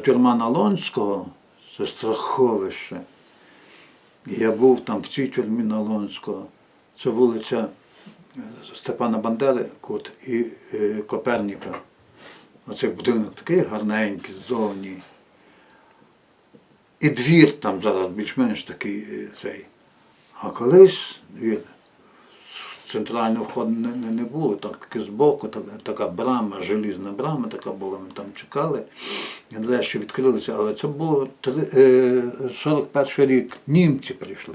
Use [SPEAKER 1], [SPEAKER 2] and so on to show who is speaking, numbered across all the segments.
[SPEAKER 1] тюрма Налонського, це страховище. Я був там в цій тюрмі Налонського. Це вулиця е, Степана Бандери, кут, і е, Коперніка. Оцей будинок такий гарненький ззовні. І двір там зараз більш-менш такий е, цей. А колись від центрального входу не, не, не було, так збоку така, така брама, желізна брама така була, ми там чекали. І нарешті відкрилися, але це було три- е, 41 рік. Німці прийшли.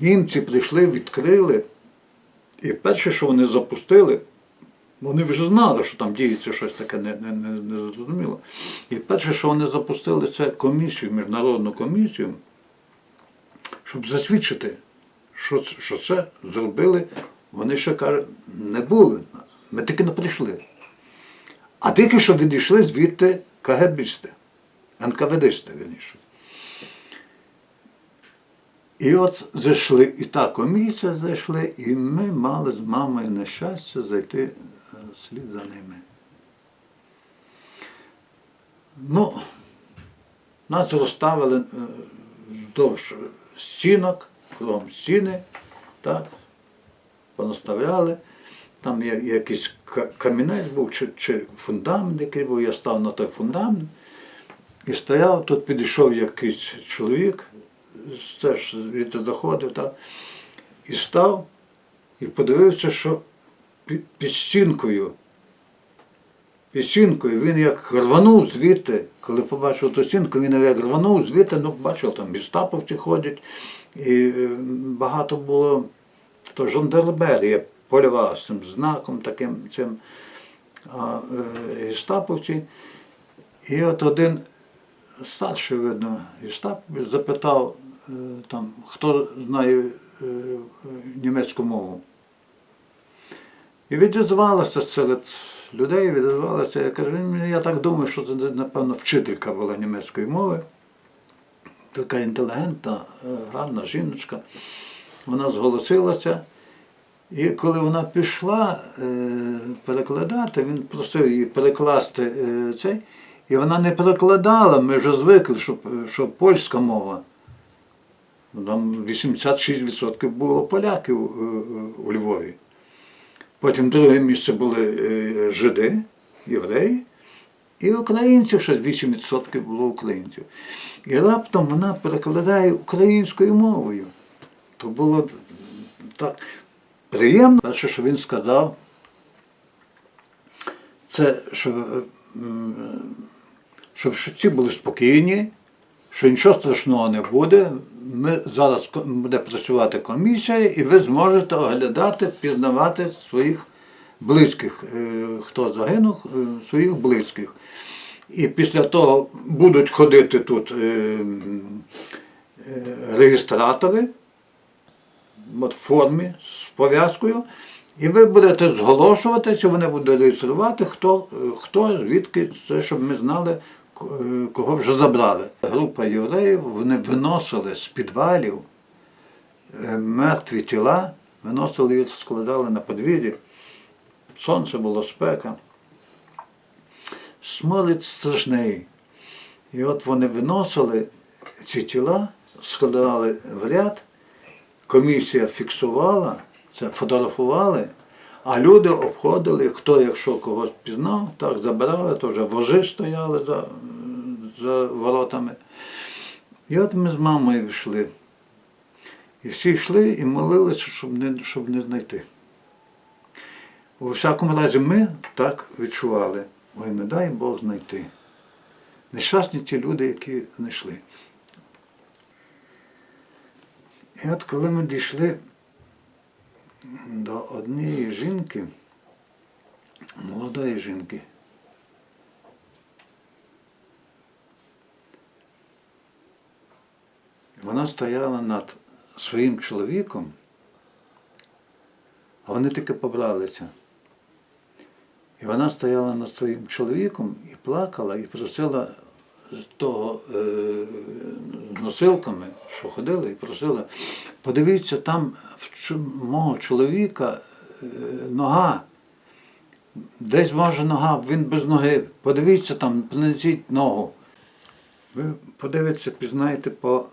[SPEAKER 1] Німці прийшли, відкрили. І перше, що вони запустили, вони вже знали, що там діється щось таке не, не, не, не. І перше, що вони запустили, це комісію, міжнародну комісію, щоб засвідчити, що, що це зробили. Вони ще кажуть, не були. Ми тільки не прийшли. А тільки що відійшли звідти КГБісти, НКВДисти, вірніше. І от зайшли, і та комісія зайшли, і ми мали з мамою нещастя зайти е, слід за ними. Ну, нас розставили е, вздовж стінок, кругом стіни, так, понаставляли. Там якийсь камінець був, чи, чи фундамент який був, я став на той фундамент і стояв, тут підійшов якийсь чоловік, теж звідти заходив, так, і став і подивився, що пі- під стінкою, під стінкою він як рванув звідти, коли побачив ту стінку, він як рванув звідти, ну бачив, там гестаповці ходять, і е, багато було то жандармерія польова з цим знаком таким цим а, е, гестаповці. І от один старший, видно, гестаповець запитав е, там, хто знає е, німецьку мову. І відізвалося серед людей, відізвалося, я кажу, «Ну, я так думаю, що це, напевно, вчителька була німецької мови. Така інтелігентна, е, гарна жіночка. Вона зголосилася. І коли вона пішла е, перекладати, він просив її перекласти е, цей, і вона не перекладала, ми вже звикли, що, що польська мова. Там 86% було поляків у Львові. Потім друге місце були е, жиди, євреї, і українців, ще 8% було українців. І раптом вона перекладає українською мовою. То було так приємно. Перше, що він сказав, це, що, е, м, щоб всі були спокійні, що нічого страшного не буде. Ми зараз буде працювати комісія, і ви зможете оглядати, пізнавати своїх близьких, е, хто загинув, е, своїх близьких. І після того будуть ходити тут е, реєстратори, от в формі з пов'язкою, і ви будете зголошуватися, вони будуть реєструвати, хто, хто звідки це, щоб ми знали, кого вже забрали. Група євреїв вони виносили з підвалів е, мертві тіла, виносили їх, складали на подвір'ї. Сонце було спека. Сморід страшний. І от вони виносили ці тіла, складали в ряд, комісія фіксувала, це фотографували, а люди обходили, хто якщо когось пізнав, так забирали, то вже вожі стояли за, за воротами. І от ми з мамою йшли. І всі йшли і молилися, щоб не, щоб не знайти. У всякому разі, ми так відчували. Ой, не дай Бог знайти. Нещасні ті люди, які знайшли. І от коли ми дійшли до однієї жінки, молодої жінки, вона стояла над своїм чоловіком, а вони таки побралися. І вона стояла над своїм чоловіком і плакала, і просила з того е, з носилками, що ходили, і просила, подивіться, там в мого чоловіка е, нога. Десь може нога, він без ноги. Подивіться там, принесіть ногу. Ви подивіться, пізнаєте по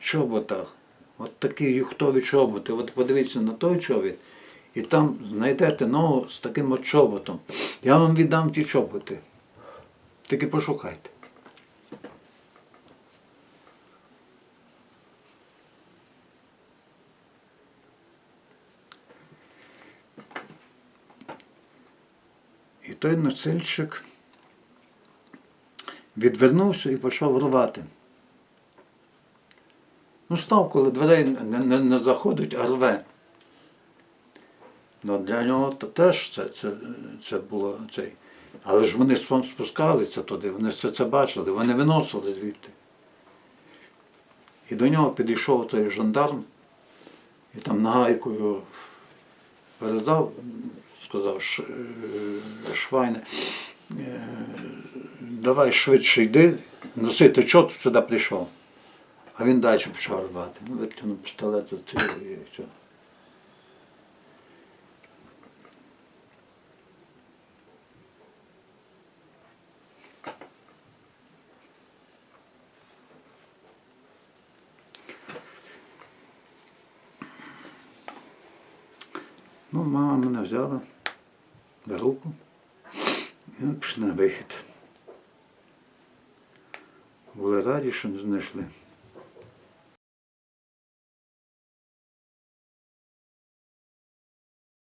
[SPEAKER 1] чоботах. От такі юхтові чоботи. От подивіться на той чобіт, і там знайдете ногу з таким от чоботом. Я вам віддам ті чоботи. Тільки пошукайте. Той носильщик відвернувся і почав рвати. Ну, став, коли дверей не, не, не заходить, а рве. Ну, для нього то теж це, це, це було цей. Але ж вони спускалися туди, вони все це бачили, вони виносили звідти. І до нього підійшов той жандарм і там нагайкою передав, сказав е, Швайне, давай швидше йди, носи ти чого сюди прийшов. А він далі почав рвати. Ну, витягнув пістолет, і все. Ну, мама мене взяла за руку і пішли на вихід. Були раді, що не знайшли.